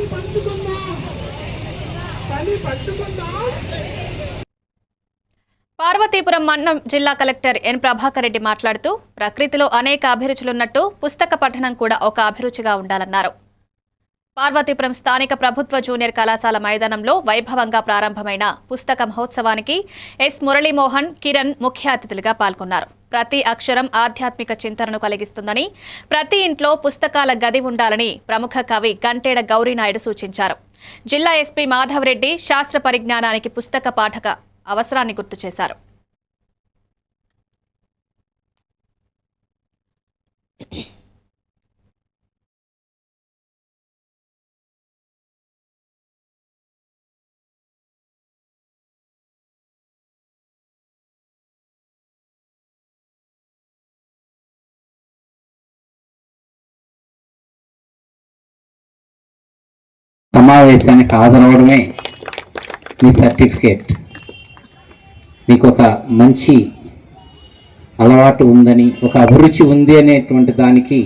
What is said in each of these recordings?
తల్లి పంచుకుందాం? తల్లి పంచుకుందాం? పార్వతీపురం మన్నం జిల్లా కలెక్టర్ ఎన్ ప్రభాకర్ రెడ్డి మాట్లాడుతూ ప్రకృతిలో అనేక అభిరుచులున్నట్టు పుస్తక పఠనం కూడా ఒక అభిరుచిగా ఉండాలన్నారు. పార్వతీపురం స్థానిక ప్రభుత్వ జూనియర్ కళాశాల మైదానంలో వైభవంగా ప్రారంభమైన పుస్తక మహోత్సవానికి ఎస్ మురళీమోహన్ కిరణ్ ముఖ్య అతిథులుగా పాల్గొన్నారు. ప్రతి అక్షరం ఆధ్యాత్మిక చింతనను కలిగిస్తుందని ప్రతి ఇంట్లో పుస్తకాల గది ఉండాలని ప్రముఖ కవి గంటేడ గౌరీనాయుడు సూచించారు. జిల్లా ఎస్పీ మాధవరెడ్డి శాస్త్ర పరిజ్ఞానానికి పుస్తక పాఠక అవసరాన్ని గుర్తు చేశారు. సమావేశానికి కాదనవడమే మీ సర్టిఫికేట్. మీకు ఒక మంచి అలవాటు ఉందని ఒక అభిరుచి ఉంది అనేటువంటి దానికి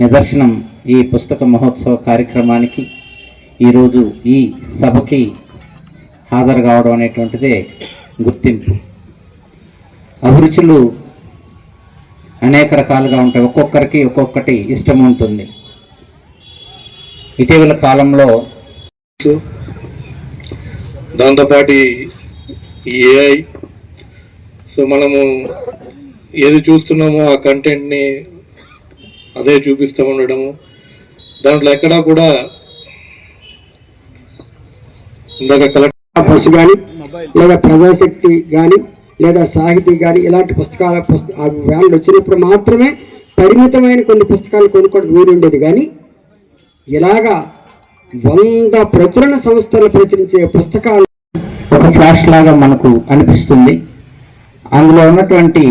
నిదర్శనం ఈ పుస్తక మహోత్సవ కార్యక్రమానికి ఈరోజు ఈ సభకి హాజరు కావడం అనేటువంటిదే గుర్తింపు. అభిరుచులు అనేక రకాలుగా ఉంటాయి. ఒక్కొక్కరికి ఒక్కొక్కటి ఇష్టం ఉంటుంది. ఇటీవల కాలంలో దాంతోపాటు ఈ ఏఐ సో మనము ఏది చూస్తున్నామో ఆ కంటెంట్ని అదే చూపిస్తూ ఉండడము. దాంట్లో ఎక్కడా కూడా ఇందాక కలెక్ట్ బస్సు కానీ లేదా ప్రజాశక్తి కానీ లేదా సాహితీ కానీ ఇలాంటి పుస్తకాల పుస్త ఆ వ్యాన్లు వచ్చినప్పుడు మాత్రమే పరిమితమైన కొన్ని పుస్తకాలు కొనుక్కోవడం వీలుండేది. కానీ ఇలాగా వంద ప్రచురణ సంస్థలు ప్రచురించే పుస్తకాలు ఒక ఫ్లాష్ లాగా మనకు అనిపిస్తుంది. అందులో ఉన్నటువంటి